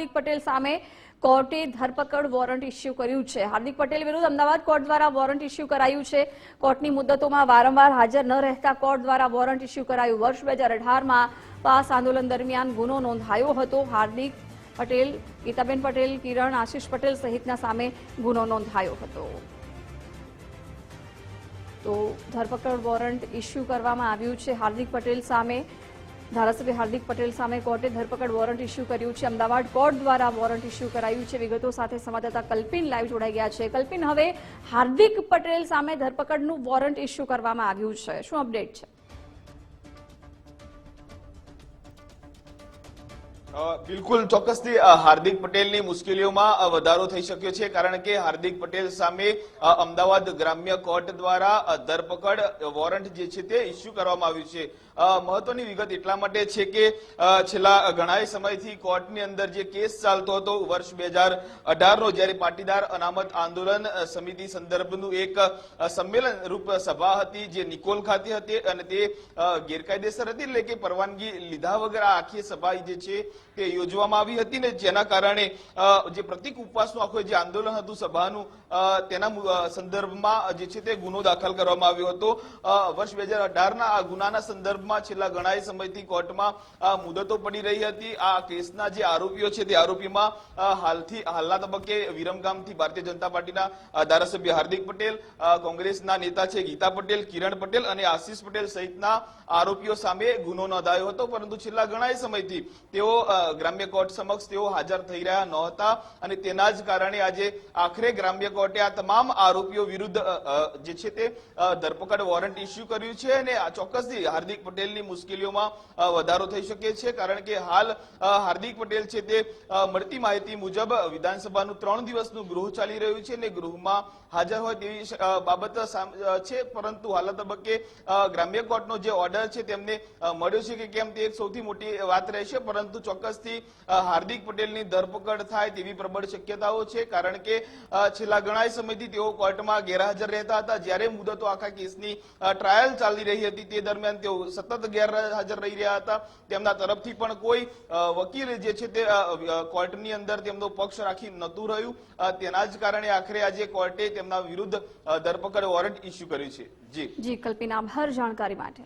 હાર્દિક પટેલ સામે કોર્ટે ધરપકડ વોરંટ ઇસ્યુ કર્યું છે. હાર્દિક પટેલ વિરુદ્ધ અમદાવાદ કોર્ટ દ્વારા વોરંટ ઇસ્યુ કરાયું છે. કોર્ટની મુદ્દતોમાં વારંવાર હાજર ન રહેતા કોર્ટ દ્વારા વોરંટ ઇસ્યુ કરાયું. વર્ષ બે હજાર અઢારમાં પાસ આંદોલન દરમિયાન ગુનો નોંધાયો હતો. હાર્દિક પટેલ, ગીતાબેન પટેલ, કિરણ, આશિષ પટેલ સહિતના સામે ગુનો નોંધાયો હતો. તો ધરપકડ વોરંટ ઇસ્યુ કરવામાં આવ્યું છે. હાર્દિક પટેલ સામે ધારાસભ્ય હાર્દિક પટેલ સામે કોર્ટે ધરપકડ વોરંટ ઇસ્યુ કર્યું છે. અમદાવાદ કોર્ટ દ્વારા વોરંટ ઇસ્યુ કરાયું છે. વિગતો સાથે સંવાદદાતા કલ્પિન લાઈવ જોડાઈ ગયા છે. કલ્પિન, હવે હાર્દિક પટેલ સામે ધરપકડનું વોરંટ ઇસ્યુ કરવામાં આવ્યું છે. શું અપડેટ છે? બિલકુલ. ચોક્કસથી હાર્દિક પટેલની મુશ્કેલીઓમાં વધારો થઈ શક્યો છે, કારણ કે હાર્દિક પટેલ સામે અમદાવાદ ગ્રામ્ય કોર્ટ દ્વારા ધરપકડ વોરંટ જે છે તે ઇસ્યુ કરવામાં આવ્યું છે. મહત્વની વિગત એટલા માટે છે કે છેલ્લા ઘણા સમયથી કોર્ટની અંદર જે કેસ ચાલતો હતો, વર્ષ બે હજાર અઢારનો, જ્યારે પાટીદાર અનામત આંદોલન સમિતિ સંદર્ભનું એક સંમેલન રૂપ સભા હતી, જે નિકોલ ખાતે હતી અને તે ગેરકાયદેસર હતી, એટલે કે પરવાનગી લીધા વગર આ આખી સભા જે છે તે યોજવામાં આવી હતી ને જેના કારણે જે પ્રતિક ઉપવાસનું આખું જે આંદોલન હતું સભાનું તેના સંદર્ભમાં જે છે તે ગુનો દાખલ કરવામાં આવ્યો હતો. વર્ષ બે હજાર અઢારના આ ગુનાના સંદર્ભમાં છેલ્લા ઘણા સમયથી કોર્ટમાં મુદતો પડી રહી હતી. આ કેસના જે આરોપીઓ છે તે આરોપીમાં હાલથી, હાલના તબક્કે વિરમગામથી ભારતીય જનતા પાર્ટીના ધારાસભ્ય હાર્દિક પટેલ કોંગ્રેસના નેતા છે ગીતા પટેલ, કિરણ પટેલ અને આશીષ પટેલ સહિતના આરોપીઓ સામે ગુનો નોંધાયો હતો. પરંતુ છેલ્લા ઘણા સમયથી તેઓ ગ્રામ્ય કોર્ટ સમક્ષ તેઓ હાજર થઈ રહ્યા નહોતા અને તેના જ કારણે આજે આખરે ગ્રામ્ય કોર્ટે આ તમામ આરોપીઓ વિરુદ્ધ જે છે તે ધરપકડ વોરંટ ઇસ્યુ કર્યું છે અને ચોક્કસથી હાર્દિક પટેલની મુશ્કેલીઓમાં વધારો થઈ શકે છે કારણ કે હાલ હાર્દિક પટેલ છે તે મળતી માહિતી મુજબ વિધાનસભાનું ત્રણ દિવસનું ગૃહ ચાલી રહ્યું છે અને ગૃહમાં હાજર હોય તેવી બાબત છે. પરંતુ હાલ તબક્કે ગ્રામ્ય કોર્ટનો જે ઓર્ડર છે તેમને મળ્યો છે કે કેમ તે સૌથી મોટી વાત રહેશે. પરંતુ ચોક્કસથી હાર્દિક પટેલની ધરપકડ થાય તેવી પ્રબળ શક્યતાઓ છે. કારણ કે છેલ્લા ઘણા સમયથી તેઓ કોર્ટમાં ગેરહાજર રહેતા હતા. જ્યારે મુદતો આખા કેસની ટ્રાયલ ચાલી રહી હતી તે દરમિયાન તેઓ સતત ગેરહાજર રહી રહ્યા હતા. તેમના તરફથી પણ કોઈ વકીલ જે છે તે કોર્ટની અંદર તેમનો પક્ષ રાખી નહોતું રહ્યું. તેના જ કારણે આખરે આજે કોર્ટે તેમના વિરુદ્ધ ધરપકડ વોરંટ ઇસ્યુ કર્યું છે. જી. જી, કલ્પિના, આભાર જાણકારી માટે.